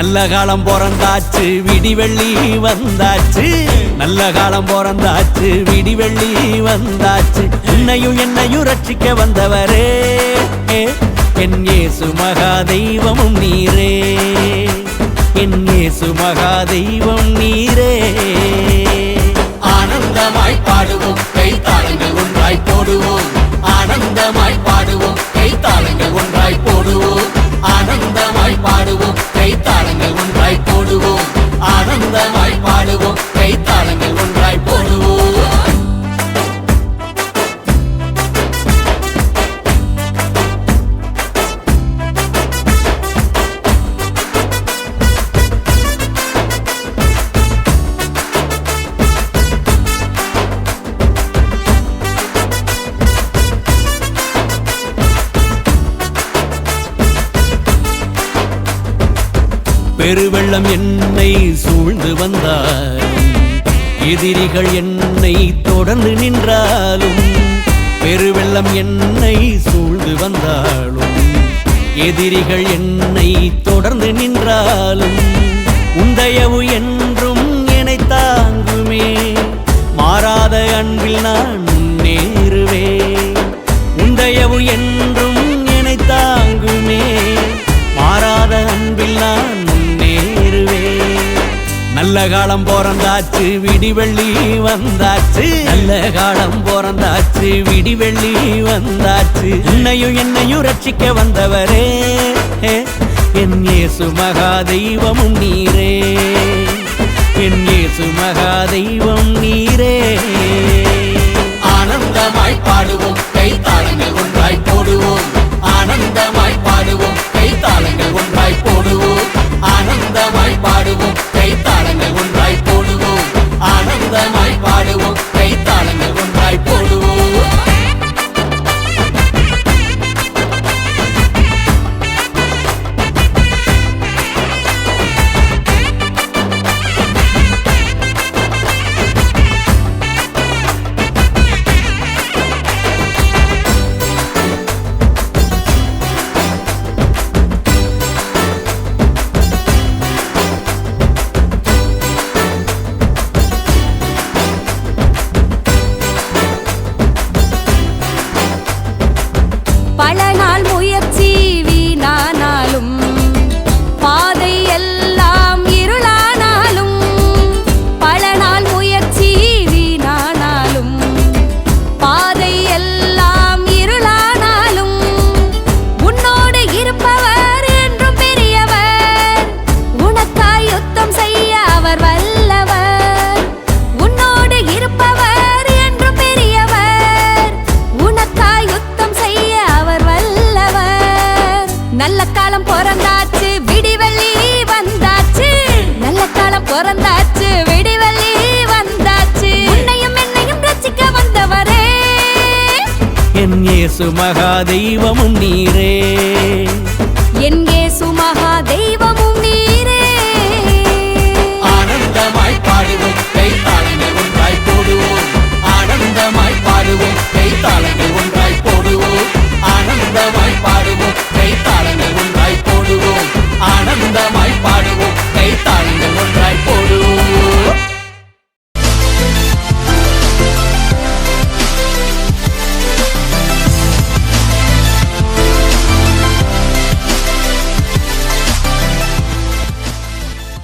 நல்ல காலம் பிறந்தாச்சு விடிவெள்ளி வந்தாச்சு. நல்ல காலம் பிறந்தாச்சு விடிவெள்ளி வந்தாச்சு. என்னையும் என்னையும் ரட்சிக்க வந்தவரே. என் ஏசு மகா தெய்வமும் நீரே. என் ஏசு மகா பெருவெள்ளம் என்னை சூழ்ந்து வந்தாலும் எதிரிகள் என்னை தொடர்ந்து நின்றாலும் பெருவெள்ளம் என்னை சூழ்ந்து வந்தாலும் எதிரிகள் என்னை தொடர்ந்து நின்றாலும் உந்தயவு என்றும் என்னை தாங்குமே. மாறாத அன்பில் நான் நல்ல காலம் பிறந்தாச்சு விடிவெள்ளி வந்தாச்சு. நல்ல காலம் பிறந்தாச்சு விடிவெள்ளி வந்தாச்சு. என்னையும் என்னையும் ரட்சிக்க வந்தவரே. என் இயேசு மகா தெய்வமும் நீரே. என் இயேசு மகா தெய்வம் நீரே. ஆனந்தமாய் பாடுவோம். பிறந்தாச்சு விடிவெளி வந்தாச்சு. உன்னையும் என்னையும் ரசிக்க வந்தவரே. என் இயேசு மகா தெய்வமும் நீரே.